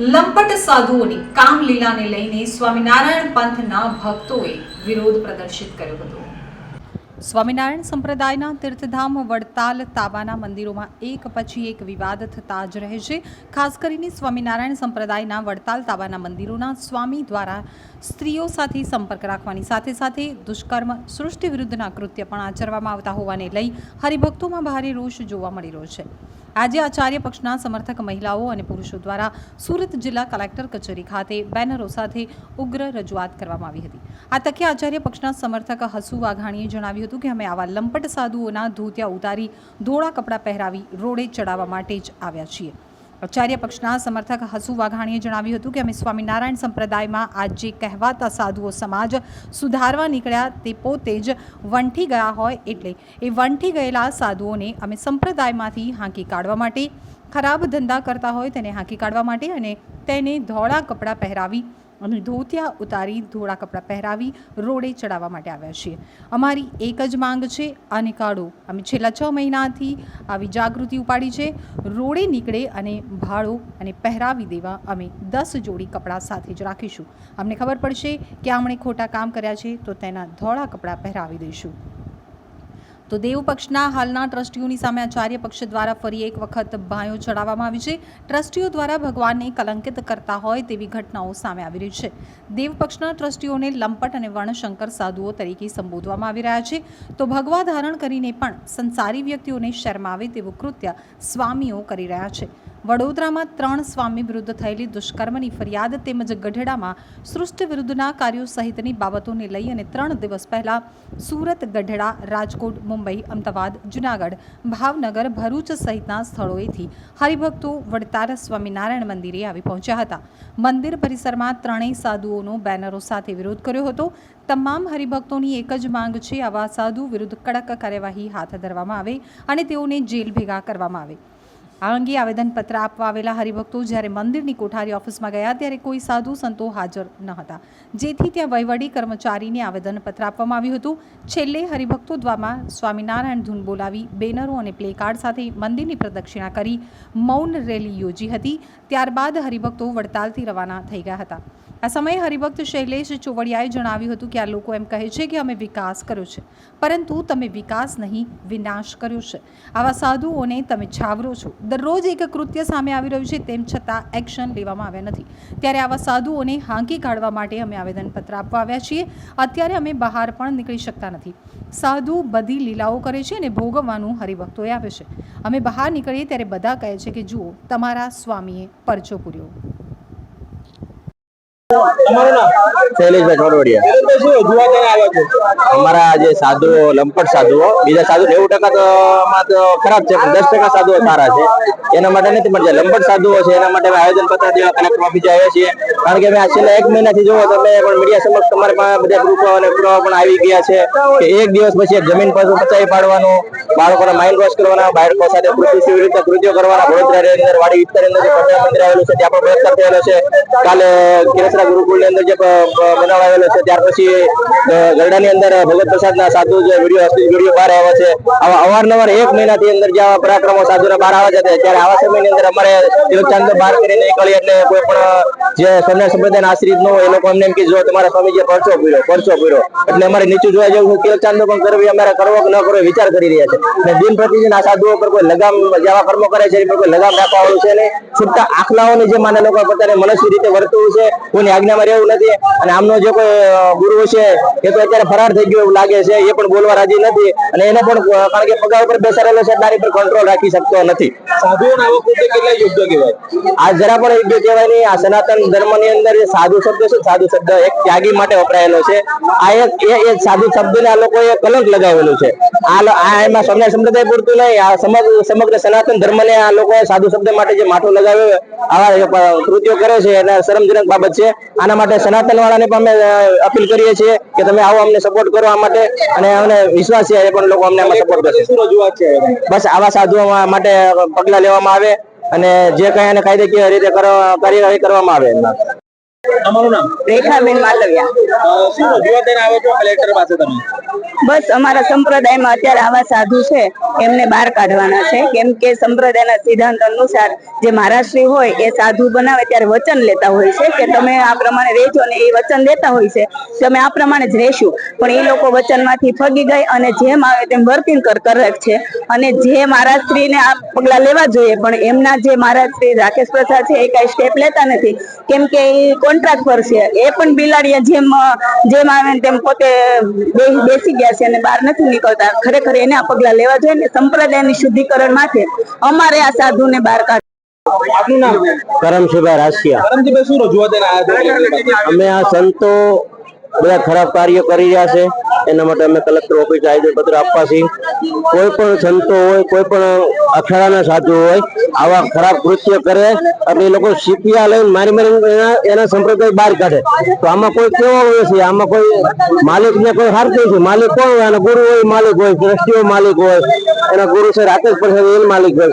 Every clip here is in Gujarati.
લંપટ સાધુઓની કામલીલાને લઈને સ્વામિનારાયણ પંથના ભક્તોએ વિરોધ પ્રદર્શિત કર્યો હતો. સ્વામિનારાયણ સંપ્રદાયના તીર્થધામ વડતાલ તાબાના મંદિરોમાં એક પછી એક વિવાદ થતા જ રહે છે. ખાસ કરીને સ્વામિનારાયણ સંપ્રદાયના વડતાલ તાબાના મંદિરોના સ્વામી દ્વારા સ્ત્રીઓ સાથે સંપર્ક રાખવાની સાથે સાથે દુષ્કર્મ, સૃષ્ટિ વિરુદ્ધના કૃત્ય પણ આચરવામાં આવતા હોવાને લઈ હરિભક્તોમાં ભારે રોષ જોવા મળી રહ્યો છે. આજે આચાર્ય પક્ષના સમર્થક મહિલાઓ અને પુરુષો દ્વારા સુરત જિલ્લા કલેક્ટર કચેરી ખાતે બેનરો સાથે ઉગ્ર રજૂઆત કરવામાં આવી હતી. આ તકે આચાર્ય પક્ષના સમર્થક હસુ વાઘાણીએ જણાવ્યું હતું કે અમે આવા લંપટ સાધુઓના ધોતિયા ઉતારી ધોળા કપડાં પહેરાવી રોડે ચડાવવા માટે જ આવ્યા છીએ. આચાર્ય પક્ષના સમર્થક હસુ વાઘાણીએ જણાવ્યું હતું કે અમે સ્વામિનારાયણ સંપ્રદાયમાં આજ જે કહેવાતા સાધુઓ સમાજ સુધારવા નીકળ્યા તે પોતે જ વંઠી ગયા હોય એટલે એ વંઠી ગયેલા સાધુઓને અમે સંપ્રદાયમાંથી હાંકી કાઢવા માટે ખરાબ ધંધા કરતા હોય તેને હાંકી કાઢવા માટે અને તેને ધોળા કપડાં પહેરાવી અને ધોતિયા ઉતારી ધોળા કપડાં પહેરાવી રોડે ચડાવવા માટે આવ્યા છીએ. અમારી એક જ માંગ છે આ કાઢો. અમે છેલ્લા છ મહિનાથી આવી જાગૃતિ ઉપાડી છે. રોડે નીકળે અને ભાડો અને પહેરાવી દેવા અમે દસ જોડી કપડાં સાથે જ રાખીશું. અમને ખબર પડશે કે આમણે ખોટા કામ કર્યા છે, તો તેના ધોળા કપડાં પહેરાવી દઈશું. તો દેવ પક્ષના હાલના ટ્રસ્ટીઓની સામે આચાર્ય પક્ષ દ્વારા ફરી એક વખત ભાંયો ચડાવવામાં આવી છે. ટ્રસ્ટીઓ દ્વારા ભગવાનને કલંકિત કરતા હોય તેવી ઘટનાઓ સામે આવી રહી છે. દેવ પક્ષના ટ્રસ્ટીઓને લંપટ અને વર્ણશંકર સાધુઓ તરીકે સંબોધવામાં આવી રહ્યા છે. તો ભગવા ધારણ કરીને પણ સંસારી વ્યક્તિઓને શરમાવે તેવું કૃત્ય સ્વામીઓ કરી રહ્યા છે. વડોદરામાં ત્રણ સ્વામી વિરુદ્ધ થયેલી દુષ્કર્મની ફરિયાદ તેમજ ગઢડામાં સૃષ્ટિ વિરુદ્ધના કાર્યો સહિતની બાબતોને લઈ અને ત્રણ દિવસ પહેલા સુરત, ગઢડા, રાજકોટ, મુંબઈ, અમદાવાદ, જુનાગઢ, ભાવનગર, ભરૂચ સહિતના સ્થળોએથી હરિભક્તો વડતાર સ્વામિનારાયણ મંદિરે આવી પહોંચ્યા હતા. મંદિર પરિસરમાં ત્રણેય સાધુઓનો બેનરો સાથે વિરોધ કર્યો હતો. તમામ હરિભક્તોની એક જ માંગ છે, આવા સાધુ વિરુદ્ધ કડક કાર્યવાહી હાથ ધરવામાં આવે અને તેઓને જેલ ભેગા કરવામાં આવે. આ અંગે આવેદનપત્ર આપવા આવેલા હરિભક્તો જ્યારે મંદિરની કોઠારી ઓફિસમાં ગયા ત્યારે કોઈ સાધુ સંતો હાજર ન હતા. જેથી ત્યાં વહીવટી કર્મચારીને આવેદનપત્ર આપવામાં આવ્યું હતું. છેલ્લે હરિભક્તો દ્વારા સ્વામિનારાયણ ધૂન બોલાવી, બેનરો અને પ્લેકાર્ડ સાથે મંદિરની પ્રદક્ષિણા કરી મૌન રેલી યોજી હતી. ત્યારબાદ હરિભક્તો વડતાલથી રવાના થઈ ગયા હતા. આ સમયે હરિભક્ત શૈલેષ ચોવડિયાએ જણાવ્યું હતું કે આ લોકો એમ કહે છે કે અમે વિકાસ કર્યો છે, પરંતુ તમે વિકાસ નહીં, વિનાશ કર્યો છે. આવા સાધુઓને તમે છાવરો છો. દરરોજ એક કૃત્ય સામે આવી રહ્યું છે તેમ છતાં એક્શન લેવામાં આવ્યા નથી. ત્યારે આવા સાધુઓને હાંકી કાઢવા માટે અમે આવેદનપત્ર આપવા આવ્યા છીએ. અત્યારે અમે બહાર પણ નીકળી શકતા નથી. સાધુ બધી લીલાઓ કરે છે અને ભોગવવાનું હરિભક્તોએ આવે છે. અમે બહાર નીકળીએ ત્યારે બધા કહે છે કે જુઓ, તમારા સ્વામીએ પરચો પૂર્યો. શૈલેષભાઈ છો કારણ કે આ છેલ્લા એક મહિનાથી જોવો તમે પણ મીડિયા સમક્ષ તમારી પણ બધા ગ્રુપો અને પુરાવા પણ આવી ગયા છે કે એક દિવસ પછી જમીન પાછું પચાવી પાડવાનું, બાળકોને માઇન્ડ વોશ કરવાના બાળકો સાથે કૃષિ વિરુદ્ધ કૃત્યો કરવાના, વડોદરા અંદર વાડી વિસ્તારની આવેલું છે, ત્યાં પણ બળાત્કાર થયેલો છે. કાલે કેસરા ગુરુકુળની અંદર જે બનાવ છે, ત્યાર પછી ગરડાની અંદર ભગત પ્રસાદ ના સાધુ જે વીડિયો અશ્લીલ વીડિયો બહાર આવ્યા છે, આવા અવારનવાર એક મહિનાથી અંદર જે આવા પરાક્રમો સાધુના બહાર આવે છે ત્યારે આવા સમયની અંદર અમારે તિલકચાંદ બહાર કરીને નીકળી એટલે કોઈ પણ, જે સ્વર્ણ સંપ્રદાયના આશ્રિત નો એ લોકો અમને એમ કે જો તમારા સ્વામી જે પરચો પૂર્યો પરચો પૂર્યો એટલે અમારે નીચું જોવા જેવું તિલકચાંદ પણ કરવી, અમારે કરવો કે ન કરવો વિચાર કરી રહ્યા છે. અને દિન પ્રતિદિન આ સાધુઓ પર કોઈ લગામ જેવા કર્મો કરે છે એ પર કોઈ લગામ રાખવા વાળું છે નહીં. છૂટતા આખલાઓને જે માને લોકો પોતાને મનસ્વી રીતે વર્તવું છે કોઈની આજ્ઞામાં રહેવું નથી. અને આમનો જે કોઈ ગુરુ છે એ તો અત્યારે ફરાર થઈ ગયો એવું લાગે છે. એ પણ બોલવા રાજી નથી. અને એને પણ કારણ કે પગા ઉપર બેસાડેલો છે તારી પર કંટ્રોલ રાખી શકતો નથી. આ જરા પણ યોગ્ય કહેવાય નહીં. આ સનાતન ધર્મની અંદર સાધુ શબ્દ છે સાધુ શબ્દ એક ત્યાગી માટે વપરાયેલો છે. આ એક એ સાધુ શબ્દને આ લોકોએ કલંક લગાવેલું છે. આ આ એમાં સમય સંપ્રદાય પૂરતું નહીં. આ સમગ્ર સમગ્ર સનાતન ધર્મને આ લોકોએ સાધુ શબ્દ માટે જે માથું લગાવ્યું આવા કૃત્યો કરે છે. એના શરમજનક બાબત છે. આના માટે સનાતન વાળાને પણ અમે અપીલ કરીએ છીએ કે તમે આવો અમને સપોર્ટ કરો આ માટે અને અમને વિશ્વાસ છે એ પણ લોકો અમને આમાં સપોર્ટ કરશે. બસ આવા સાધુઓ માટે પગલા લેવામાં આવે અને જે કઈ એને કાયદેકીય રીતે કાર્યવાહી કરવામાં આવે એમાં. તમારું નામ? રેખાબેન માલવિયા. શું રજૂઆત લઈને આવ્યા છો કલેક્ટર પાસે તમે? બસ અમારા સંપ્રદાયમાં અત્યારે આવા સાધુ છે એમને બહાર કાઢવાના છે. કેમ કે સંપ્રદાયના સિદ્ધાંત અનુસાર જે મહારાષ્ટ્રી હોય એ સાધુ બનાવે ત્યારે વચન લેતા હોય છે કે તમે આ પ્રમાણે રહેજો ને એ વચન દેતા હોય છે. તમે આ પ્રમાણે જ રહેશું. પણ એ લોકો વચનમાંથી ફગી ગઈ અને જેમ આવે તેમ વર્કિંગ કર કરે છે. અને જે મહારાષ્ટ્રીને આ પગલાં લેવા જોઈએ પણ એમના જે મહારાષ્ટ્રી રાકેશ પ્રસાદ છે એ કઈ સ્ટેપ લેતા નથી. કેમ કે એ કોન્ટ્રાક્ટ પર ફરશે એ પણ બિલાડીએ જેમ જેમ આવે તેમ પોતે બેસી ગયા છે અને બહાર નથી નીકળતા. ખરેખર એને આ પગલા લેવા જોઈએ ને સંપ્રદાયની શુદ્ધિકરણ માટે અમારે આ સાધુને બહાર કાઢ આપનું નામ? કરમશીભાઈ રાશિયા. અમે આ સંતો બધા ખરાબ કાર્યો કરી રહ્યા છે. એના માટે અમે કલેક્ટર ઓફિસ આવેદન પત્ર આપવા છીએ. કોઈ પણ સંતો હોય, કોઈ પણ અખાડાના સાધુ હોય, આવા ખરાબ કૃત્ય કરે એટલે એ લોકો સીપિયા લઈને મારી મારી એના સંપ્રદાય બહાર કાઢે. તો આમાં કોઈ કેવો હોય છે? આમાં કોઈ માલિક ને કોઈ હારતું છે માલિક કોણ હોય? ગુરુ હોય, માલિક હોય, દ્રષ્ટિઓ માલિક હોય. એના ગુરુ છે રાકેશ પ્રસાદ, એ માલિક હોય.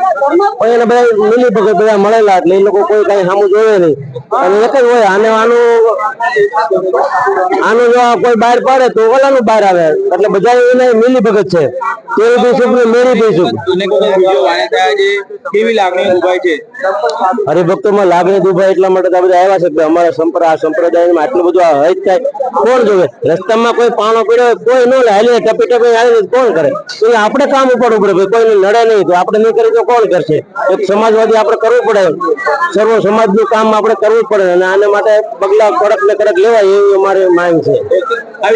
પણ એને બધા મિલી ભગત બધા મળેલા એટલે એ લોકો કોઈ કઈ સામું જોવે નહીં. અને એક જ હોય, આને આનું આનું જો કોઈ બહાર પાડે તો ઓલાનું બહાર આવે એટલે બધા એને મિલી ભગત છે તેરી બી ને મેરી બી છે. કેવી લાગણી દુભાઈ એટલા માટે આ બધા આવ્યા છે કે અમારા સંપ્રદાય સંપ્રદાયમાં આટલું બધું આ હજ થાય. કોણ જોવે? રસ્તામાં કોઈ પાણો પીડ્યો કોઈ ન લે. હાલે ટપી ટપી હાલે કોણ કરે? એટલે આપણે કામ ઉપાડવું પડે કોઈ લડે નહીં તો આપણે નહીં કરી તો કોણ કરશે? એક સમાજવાદી આપણે કરવું પડે. સર્વ સમાજનું કામ આપણે કરવું પડે. અને આના માટે પગલા કડક ને કડક લેવાય એવી અમારી માંગ છે.